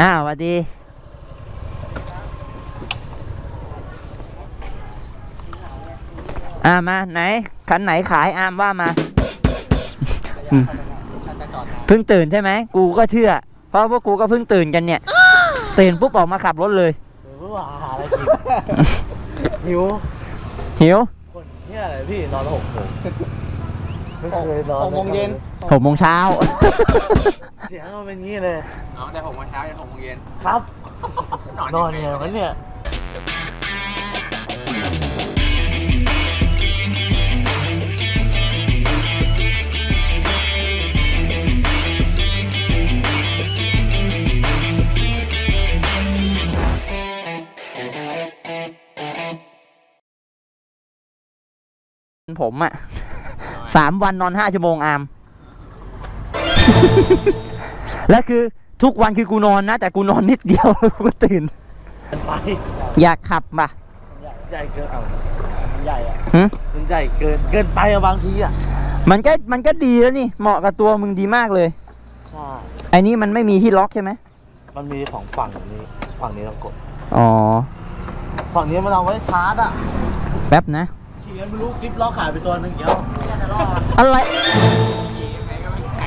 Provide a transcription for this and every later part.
อ้าวสวัสดีอ่ามาไหนคันไหนขายอามว่ามาอืมเพิ่งตื่นใช่ไหมกูก็เชื่อ เพราะพวกกูก็เพิ่งตื่นกันเนี่ย ตื่นปุ๊บออกมาขับรถเลยหรือว่าหาอะไรกินหิวหิวคนเนี่ยอะไรพี่นอนหกโมงไม่เคยนอนหกโมงเย็นหกโมงเช้า เสียงมันเป็นงี้เลยนอนแต่หกโมงเช้าจนหกโมงเย็นครับนอนนอนยัยังงไงไงวะเนี่ยผมอะสามวันนอนห้าชั่วโมงอาม และคือทุกวันคือกูนอนนะ แต่กูนอนนิดเดียวกูก็ตื่นมันไปอยากขับป่ะใหญ่เกินเอามันใหญ่อะหึมันใหญ่เกินเกินไปอะบางทีอะมันก็มันก็ดีแล้วนี่ เหมาะกับตัวมึงดีมากเลยใช่ไอ้นี่มันไม่มีที่ล็อกใช่ไหมมันมีสองฝั่งนี้ฝั่งนี้ต้องกดอ๋อ ฝั่งนี้มันเอาไว้ชาร์จอะแป๊บนะขี่กันไม่รู้กิ๊บล้อขายไปตัวหนึ่งเดียวอะไร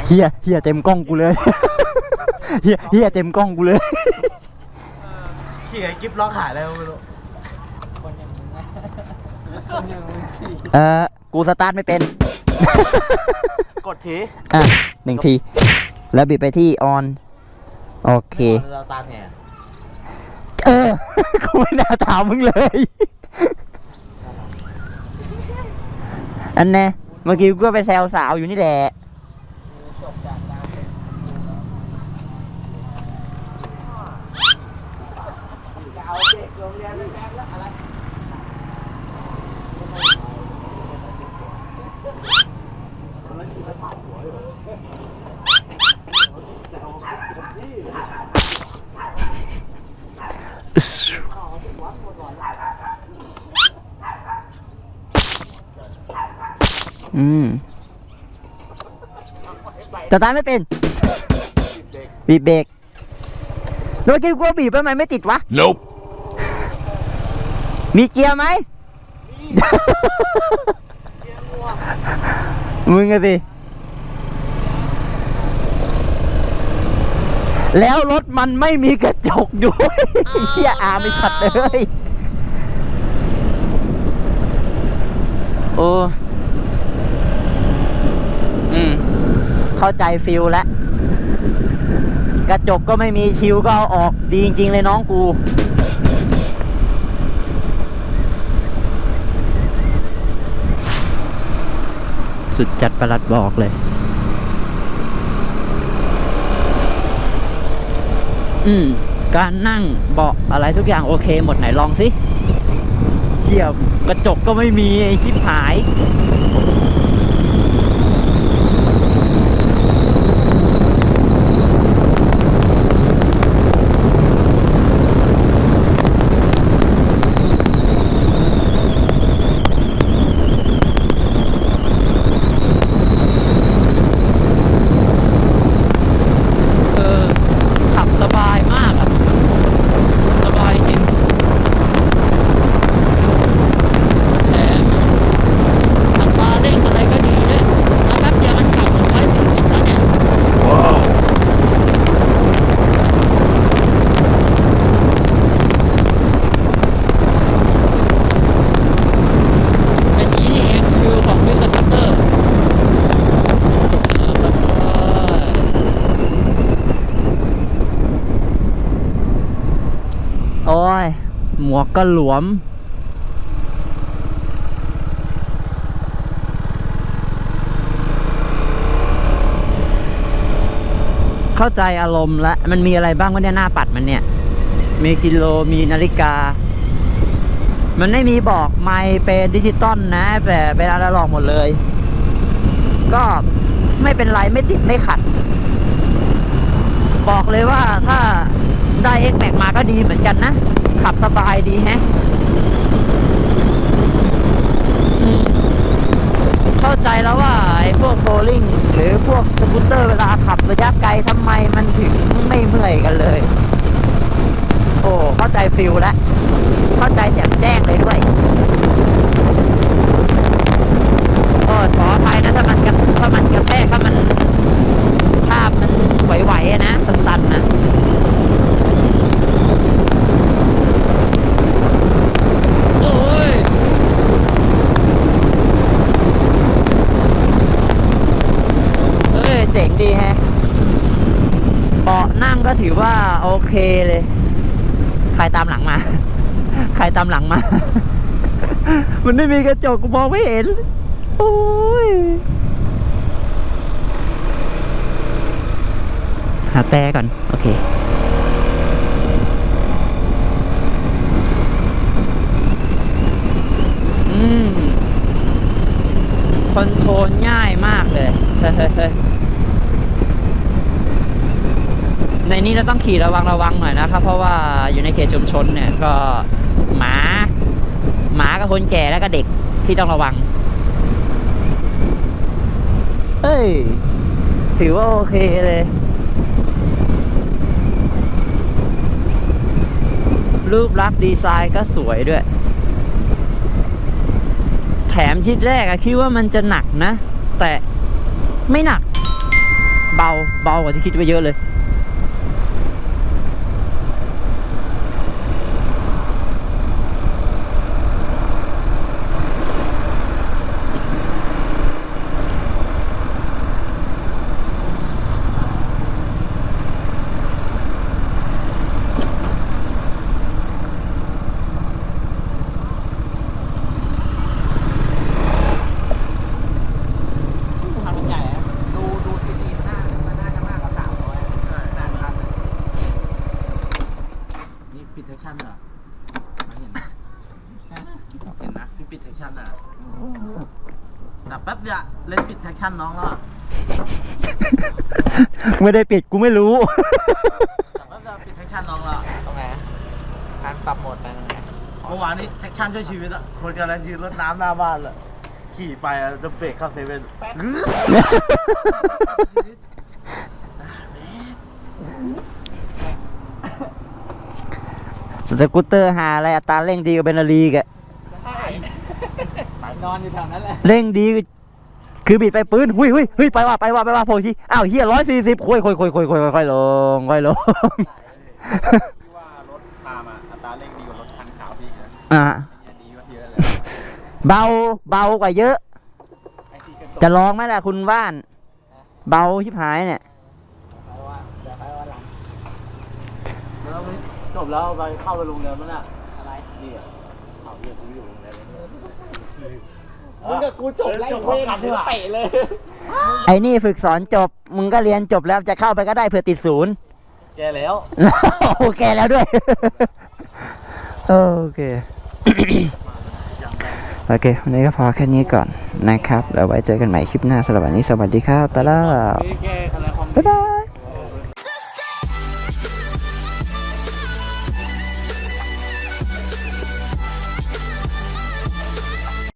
เฮียเฮียเต็มกล้องกูเลย เฮียเฮียเต็มกล้องกูเลย ขี่ไอ้กิ๊บล้อขายอะไรไม่รู้เออกูสตาร์ทไม่เป็น กดทีอะหนึ่งที แล้วบิดไปที่ออน โอเค เราตาแหน่เออ กูไม่น่าถามมึงเลย อันแน่เมื่อกี้กูก็ไปแซวสาวอยู่นี่แหละ อืมสตาร์ทไม่เป็นบีบเบรกแล้วเมื่อกี้กูว่าบีบไปทำไมไม่ติดวะ Nope. มีเกียร์ไหมมึงอะสิ แล้วรถมันไม่มีกระจกด้วยเฮียอาไม่ชัดเลยโอ้อืม เข้าใจฟิลแล้วกระจกก็ไม่มีชิวก็เอาออกดีจริง ๆ เลยน้องกู สุดจัดประหลัดบอกเลย อืม การนั่งเบาะอะไรทุกอย่างโอเคหมดไหนลองสิเฉียบกระจกก็ไม่มีไอ้ชิบหาย เออ ขับสบายมากอะสบายจริงแถมอัตราเร่งอะไรก็ดีด้วยแล้วแป๊บเดียวมันขับร้อยสี่สิบแล้วเนี่ย เป็นอย่างนี้นี่เองคือของวิสตัตเตอร์โอ้ย หมวกก็หลวม เข้าใจอารมณ์ละมันมีอะไรบ้างวะเนี่ยหน้าปัดมันเนี่ย มีกิโลมีนาฬิกา มันไม่มีบอกไม่เป็นดิจิตอลนะ แต่เป็นอะนาล็อกหมดเลย ก็ไม่เป็นไรไม่ติดไม่ขัด บอกเลยว่าถ้าได้ X Max มาก็ดีเหมือนกันนะ ขับสบายดีแฮะเข้าใจแล้วว่าไอ้พวกโฟลิงหรือพวกสกูตเตอร์เวลาขับระยะไกลทำไมมันถึงไม่เมื่อยกันเลย โอ้ เข้าใจฟิลแล้ว เข้าใจแจ่มแจ้งเลยด้วย ดีแฮะเบาะนั่งก็ถือว่าโอเคเลย ใครตามหลังมา ใครตามหลังมา มันไม่มีกระจกกูมองไม่เห็น โอ้ยหาแต่ก่อน โอเคอืมคอนโทรลง่ายมากเลยในี้เราต้องขี่ระวังระวังหน่อยนะครับ เพราะว่าอยู่ในเขตชุมชนเนี่ยก็หมาหมากับคนแก่แล้วก็เด็กที่ต้องระวัง เอ้ย ถือว่าโอเคเลย รูปลักษณ์ดีไซน์ก็สวยด้วย แถมที่แรกอะคิดว่ามันจะหนักนะ แต่ไม่หนัก เบาเบากว่าที่คิดไว้เยอะเลย ทำเป็นใหญ่อะดูดูซีดีหน้ามันน่าจะมากกว่าสามร้อยหน้าคันหนึ่ง นี่ปิดเทคชั่นเหรอไม่เห็นนะเห็นนะพี่ปิดเทคชั่นอะแต่แป๊บเดียวเล่นปิดเทคชั่นน้องแล้วอะไม่ได้ปิดกูไม่รู้ แต่แป๊บเดียวปิดเทคชั่นน้องแล้วอะตรงไหนการปรับโหมดไปตรงไหนเมื่อวานนี้เทคชั่นช่วยชีวิตอะคนกำลังยืนรถน้ำหน้าบ้านอะขี่ไปอะจะเบรกเข้าเซเว่นอื้อ สกูตเตอร์หาอะไรอัตราเร่งดีกว่าเบนนารีกอะใช่นอนอยู่แถวนั้นแหละเร่งดีคือบิดไปปืนหุยหุยหุยไปว่าไปว่าไปว่าโพชีอ้าวเฮียร้อยสี่สิบคุยคุยคุยคุยคุยค่อยๆลงค่อยๆลงพี่ว่ารถพามอะอัตราเร่งดีกว่ารถคันขาวพี่นะอ่าอันนี้ดีกว่าเยอะเลยเบาเบากว่าเยอะไอ้ที่กระจกจะลองไหมล่ะคุณว่าน เบาชิบหายเนี่ย ไปว่าเดี๋ยวไปว่าหลัง แล้วไม่ จบแล้วไปเข้าไปโรงเรียนมั้ยน่ะอะไรนี่อะเอาเรียกกูอยู่โรงเรียนแล้วเนี่ยมึงกับกูจบแล้วจบพร้อมกันดีกว่าเตะเลย ไอ้นี่ฝึกสอนจบ มึงก็เรียนจบแล้วจะเข้าไปก็ได้เผื่อติดศูนย์ แกแล้วโอเคแล้วด้วย โอเค โอเค วันนี้ก็พอแค่นี้ก่อนนะครับ แล้วไว้เจอกันใหม่คลิปหน้าสำหรับวันนี้สวัสดีครับ ไปแล้วนี่แกคะแนนความบ๊ายบาย